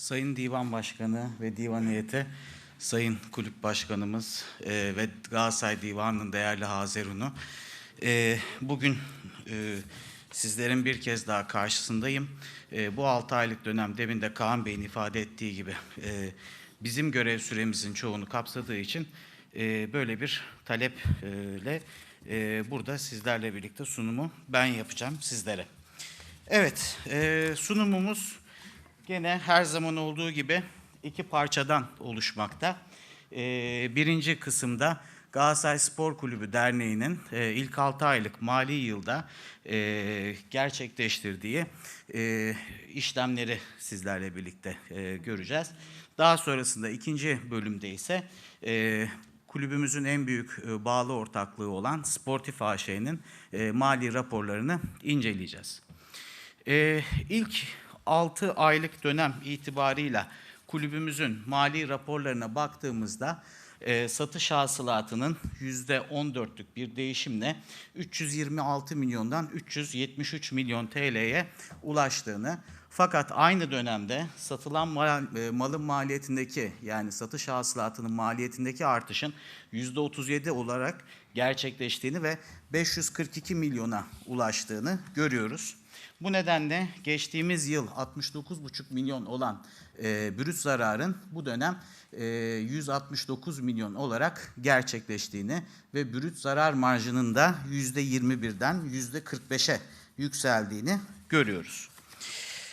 Sayın Divan Başkanı ve Divan Heyeti, Sayın Kulüp Başkanımız e, ve Galatasaray Divanı'nın değerli Hazerun'u, e, bugün e, sizlerin bir kez daha karşısındayım. E, bu 6 aylık dönem demin de Kaan Bey'in ifade ettiği gibi e, bizim görev süremizin çoğunu kapsadığı için e, böyle bir taleple e, burada sizlerle birlikte sunumu ben yapacağım sizlere. Evet, e, sunumumuz gene her zaman olduğu gibi iki parçadan oluşmakta. E, birinci kısımda Galatasaray Spor Kulübü Derneği'nin e, ilk 6 aylık mali yılda e, gerçekleştirdiği e, işlemleri sizlerle birlikte e, göreceğiz. Daha sonrasında ikinci bölümde ise e, kulübümüzün en büyük e, bağlı ortaklığı olan Sportif AŞ'nin e, mali raporlarını inceleyeceğiz. Ee, ilk 6 aylık dönem itibarıyla kulübümüzün mali raporlarına baktığımızda e, satış hasılatının %14'lük bir değişimle 326 milyondan 373 milyon TL'ye ulaştığını fakat aynı dönemde satılan mal, e, malın maliyetindeki yani satış hasılatının maliyetindeki artışın %37 olarak gerçekleştiğini ve 542 milyona ulaştığını görüyoruz. Bu nedenle geçtiğimiz yıl 69,5 milyon olan e, brüt zararın bu dönem e, 169 milyon olarak gerçekleştiğini ve brüt zarar marjının da %21'den %45'e yükseldiğini görüyoruz.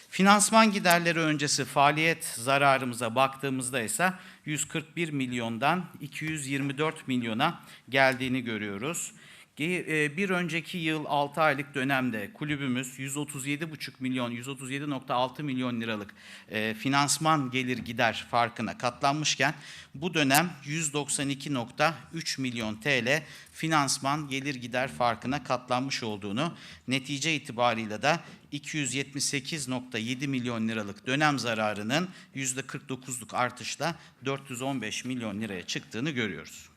Finansman giderleri öncesi faaliyet zararımıza baktığımızda ise 141 milyondan 224 milyona geldiğini görüyoruz. E, Bir önceki yıl 6 aylık dönemde kulübümüz 137,5 milyon, 137.6 milyon liralık e, finansman gelir gider farkına katlanmışken bu dönem 192.3 milyon TL finansman gelir gider farkına katlanmış olduğunu netice itibarıyla da 278.7 milyon liralık dönem zararının %49'luk artışla 415 milyon liraya çıktığını görüyoruz.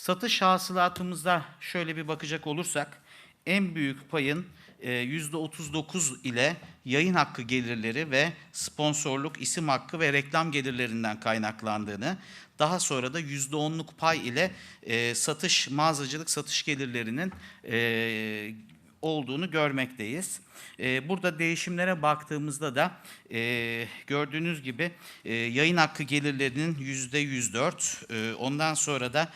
Satış hasılatımızda şöyle bir bakacak olursak en büyük payın e, %39 ile yayın hakkı gelirleri ve sponsorluk, isim hakkı ve reklam gelirlerinden kaynaklandığını, daha sonra da %10'luk pay ile e, satış, mağazacılık satış gelirlerinin e, olduğunu görmekteyiz. E, burada değişimlere baktığımızda da e, gördüğünüz gibi e, yayın hakkı gelirlerinin yüzde 104, e, ondan sonra da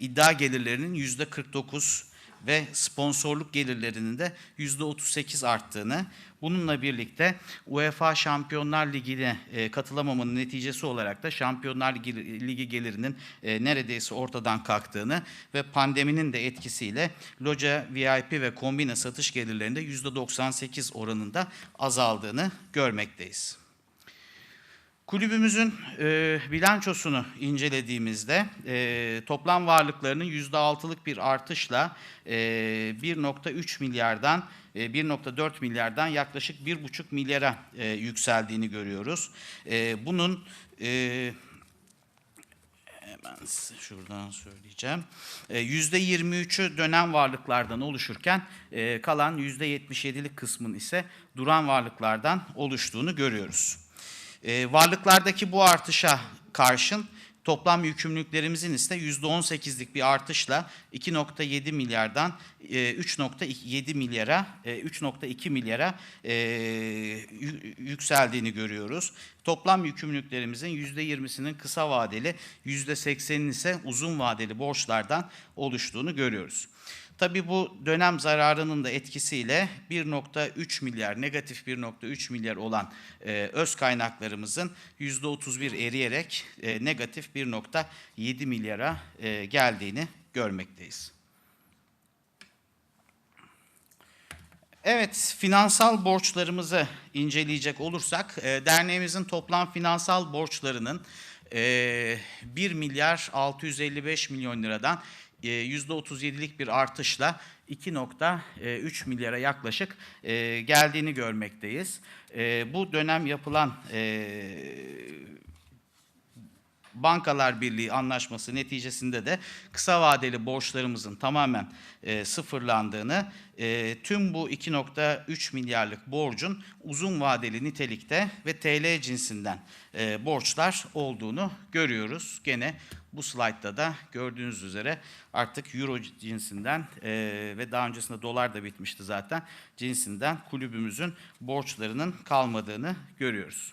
iddia gelirlerinin yüzde 49 ve sponsorluk gelirlerinin de yüzde 38 arttığını, bununla birlikte UEFA Şampiyonlar Ligi'ne e, katılamamanın neticesi olarak da Şampiyonlar Ligi, gelirinin e, neredeyse ortadan kalktığını ve pandeminin de etkisiyle loca, VIP ve kombine satış gelirlerinde yüzde 98 oranında azaldığını görmekteyiz. Kulübümüzün e, bilançosunu incelediğimizde e, toplam varlıklarının %6'lık bir artışla e, 1.3 milyardan e, 1.4 milyardan yaklaşık 1.5 milyara e, yükseldiğini görüyoruz. E, bunun e, hemen şuradan söyleyeceğim. E, Yüzde 23'ü dönem varlıklardan oluşurken e, kalan %77'lik kısmın ise duran varlıklardan oluştuğunu görüyoruz. E, varlıklardaki bu artışa karşın toplam yükümlülüklerimizin ise %18'lik bir artışla 2.7 milyardan e, 3.7 milyara, e, 3.2 milyara e, yü- yükseldiğini görüyoruz. Toplam yükümlülüklerimizin %20'sinin kısa vadeli, %80'in ise uzun vadeli borçlardan oluştuğunu görüyoruz. Tabii bu dönem zararının da etkisiyle 1.3 milyar, negatif 1.3 milyar olan e, öz kaynaklarımızın %31 eriyerek e, negatif 1.7 milyara e, geldiğini görmekteyiz. Evet, finansal borçlarımızı inceleyecek olursak, e, derneğimizin toplam finansal borçlarının e, 1 milyar 655 milyon liradan %37'lik bir artışla 2.3 milyara yaklaşık e, geldiğini görmekteyiz. E, bu dönem yapılan e, Bankalar Birliği anlaşması neticesinde de kısa vadeli borçlarımızın tamamen e, sıfırlandığını, e, tüm bu 2.3 milyarlık borcun uzun vadeli nitelikte ve TL cinsinden e, borçlar olduğunu görüyoruz. Gene bu slaytta da gördüğünüz üzere artık euro cinsinden e, ve daha öncesinde dolar da bitmişti zaten cinsinden kulübümüzün borçlarının kalmadığını görüyoruz.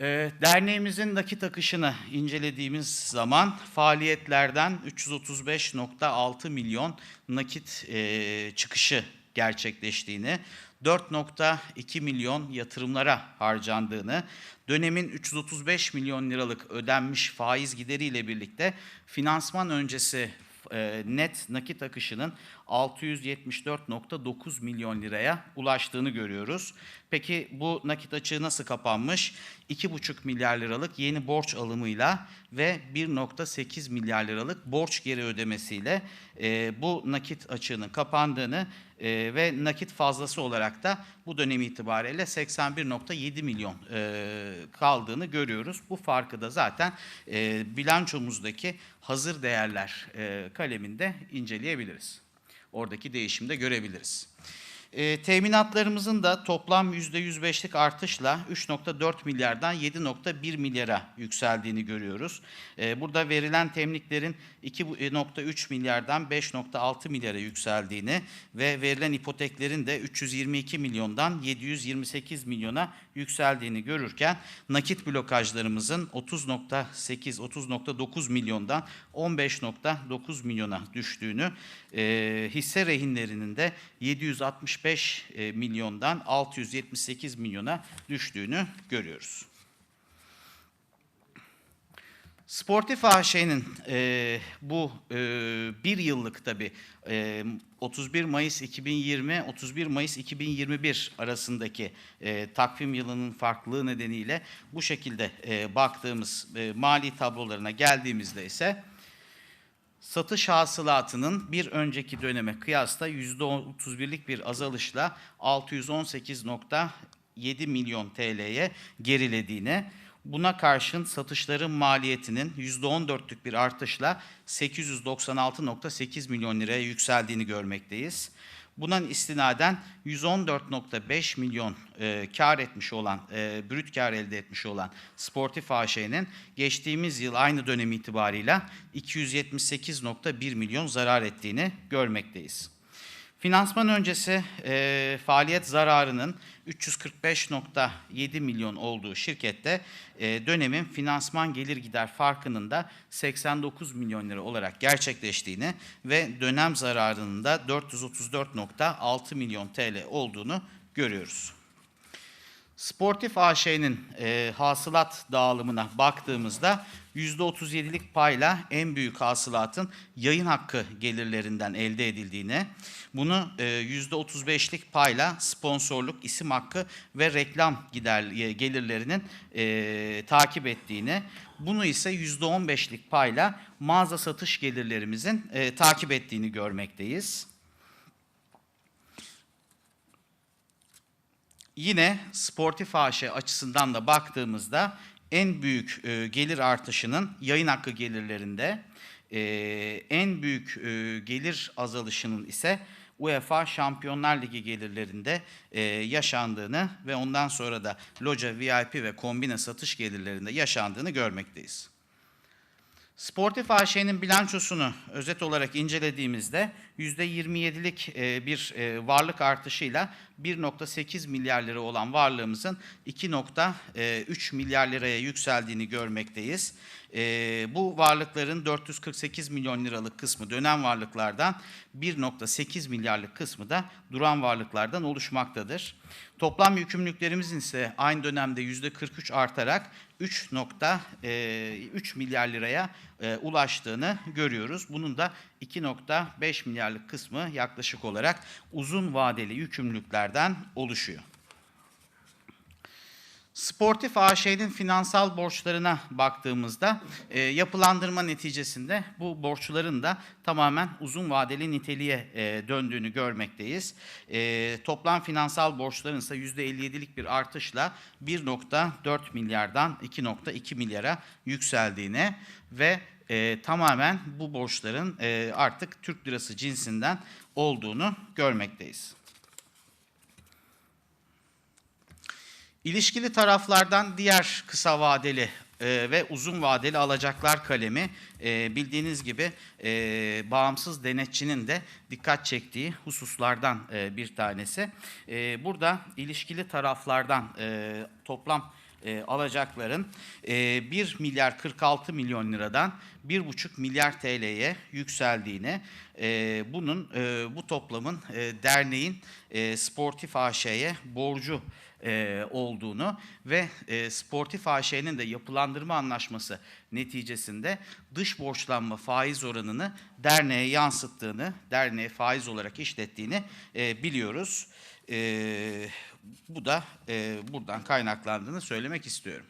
E, derneğimizin nakit akışını incelediğimiz zaman faaliyetlerden 335.6 milyon nakit e, çıkışı gerçekleştiğini, 4.2 milyon yatırımlara harcandığını, dönemin 335 milyon liralık ödenmiş faiz gideriyle birlikte finansman öncesi e, net nakit akışının 674.9 milyon liraya ulaştığını görüyoruz. Peki bu nakit açığı nasıl kapanmış? 2,5 milyar liralık yeni borç alımıyla ve 1.8 milyar liralık borç geri ödemesiyle e, bu nakit açığının kapandığını e, ve nakit fazlası olarak da bu dönem itibariyle 81.7 milyon e, kaldığını görüyoruz. Bu farkı da zaten e, bilançomuzdaki hazır değerler e, kaleminde inceleyebiliriz. Oradaki değişimi de görebiliriz. E, teminatlarımızın da toplam %105'lik artışla 3.4 milyardan 7.1 milyara yükseldiğini görüyoruz. E, burada verilen temliklerin 2.3 e, milyardan 5.6 milyara yükseldiğini ve verilen ipoteklerin de 322 milyondan 728 milyona yükseldiğini görürken nakit blokajlarımızın 30.8-30.9 milyondan 15.9 milyona düştüğünü, e, hisse rehinlerinin de 760 665 e, milyondan 678 milyona düştüğünü görüyoruz. Sportif AŞ'nin e, bu e, bir yıllık tabi e, 31 Mayıs 2020 31 Mayıs 2021 arasındaki e, takvim yılının farklılığı nedeniyle bu şekilde e, baktığımız e, mali tablolarına geldiğimizde ise satış hasılatının bir önceki döneme kıyasla %31'lik bir azalışla 618.7 milyon TL'ye gerilediğine, buna karşın satışların maliyetinin %14'lük bir artışla 896.8 milyon liraya yükseldiğini görmekteyiz. Buna istinaden 114.5 milyon e, kar etmiş olan, e, brüt kar elde etmiş olan Sportif AŞ'nin geçtiğimiz yıl aynı dönem itibarıyla 278.1 milyon zarar ettiğini görmekteyiz. Finansman öncesi e, faaliyet zararının 345.7 milyon olduğu şirkette e, dönemin finansman gelir gider farkının da 89 milyon lira olarak gerçekleştiğini ve dönem zararının da 434.6 milyon TL olduğunu görüyoruz. Sportif AŞ'nin e, hasılat dağılımına baktığımızda %37'lik payla en büyük hasılatın yayın hakkı gelirlerinden elde edildiğini, bunu e, %35'lik payla sponsorluk, isim hakkı ve reklam gider e, gelirlerinin e, takip ettiğini, bunu ise %15'lik payla mağaza satış gelirlerimizin e, takip ettiğini görmekteyiz. Yine sportif AŞ açısından da baktığımızda en büyük e, gelir artışının yayın hakkı gelirlerinde, e, en büyük e, gelir azalışının ise UEFA Şampiyonlar Ligi gelirlerinde e, yaşandığını ve ondan sonra da loca, VIP ve kombine satış gelirlerinde yaşandığını görmekteyiz. Sportif AŞ'nin bilançosunu özet olarak incelediğimizde %27'lik e, bir e, varlık artışıyla 1.8 milyar lira olan varlığımızın 2.3 milyar liraya yükseldiğini görmekteyiz. E, bu varlıkların 448 milyon liralık kısmı dönem varlıklardan 1.8 milyarlık kısmı da duran varlıklardan oluşmaktadır. Toplam yükümlülüklerimizin ise aynı dönemde %43 artarak 3.3 milyar liraya ulaştığını görüyoruz. Bunun da 2.5 milyarlık kısmı yaklaşık olarak uzun vadeli yükümlülüklerden oluşuyor. Sportif AŞ'nin finansal borçlarına baktığımızda e, yapılandırma neticesinde bu borçların da tamamen uzun vadeli niteliğe e, döndüğünü görmekteyiz. E, toplam finansal borçların ise %57'lik bir artışla 1.4 milyardan 2.2 milyara yükseldiğine ve e, tamamen bu borçların e, artık Türk lirası cinsinden olduğunu görmekteyiz. İlişkili taraflardan diğer kısa vadeli e, ve uzun vadeli alacaklar kalemi e, bildiğiniz gibi e, bağımsız denetçinin de dikkat çektiği hususlardan bir tanesi. Burada ilişkili taraflardan toplam e, alacakların e, 1 milyar 46 milyon liradan 1,5 milyar TL'ye yükseldiğini, e, bunun e, bu toplamın e, derneğin e, Sportif AŞ'ye borcu e, olduğunu ve e, Sportif AŞ'nin de yapılandırma anlaşması neticesinde dış borçlanma faiz oranını derneğe yansıttığını, derneğe faiz olarak işlettiğini e, biliyoruz. E, bu da e, buradan kaynaklandığını söylemek istiyorum.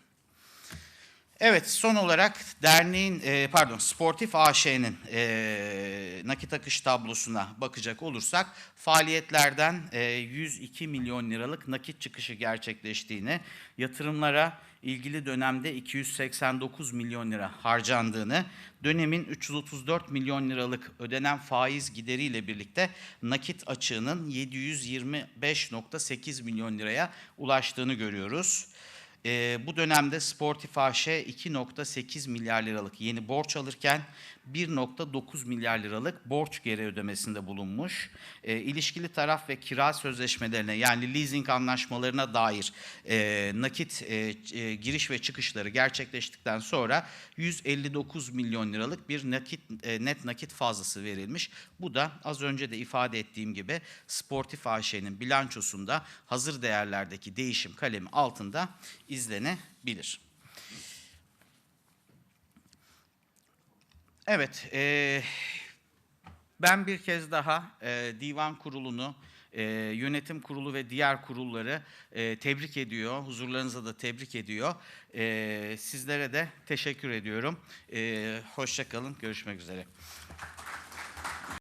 Evet, son olarak derneğin, e, pardon, Sportif AŞ'nin e, nakit akış tablosuna bakacak olursak, faaliyetlerden e, 102 milyon liralık nakit çıkışı gerçekleştiğini, yatırımlara ilgili dönemde 289 milyon lira harcandığını, dönemin 334 milyon liralık ödenen faiz gideriyle birlikte nakit açığının 725.8 milyon liraya ulaştığını görüyoruz. E, bu dönemde Sportif AŞ 2.8 milyar liralık yeni borç alırken 1.9 milyar liralık borç geri ödemesinde bulunmuş. E, ilişkili taraf ve kira sözleşmelerine yani leasing anlaşmalarına dair e, nakit e, e, giriş ve çıkışları gerçekleştikten sonra 159 milyon liralık bir nakit e, net nakit fazlası verilmiş. Bu da az önce de ifade ettiğim gibi Sportif AŞ'nin bilançosunda hazır değerlerdeki değişim kalemi altında izlenebilir. Evet, eee, ben bir kez daha eee, divan kurulunu, eee, yönetim kurulu ve diğer kurulları eee, tebrik ediyor, huzurlarınıza da tebrik ediyor. Eee, sizlere de teşekkür ediyorum. Eee hoşça kalın, görüşmek üzere.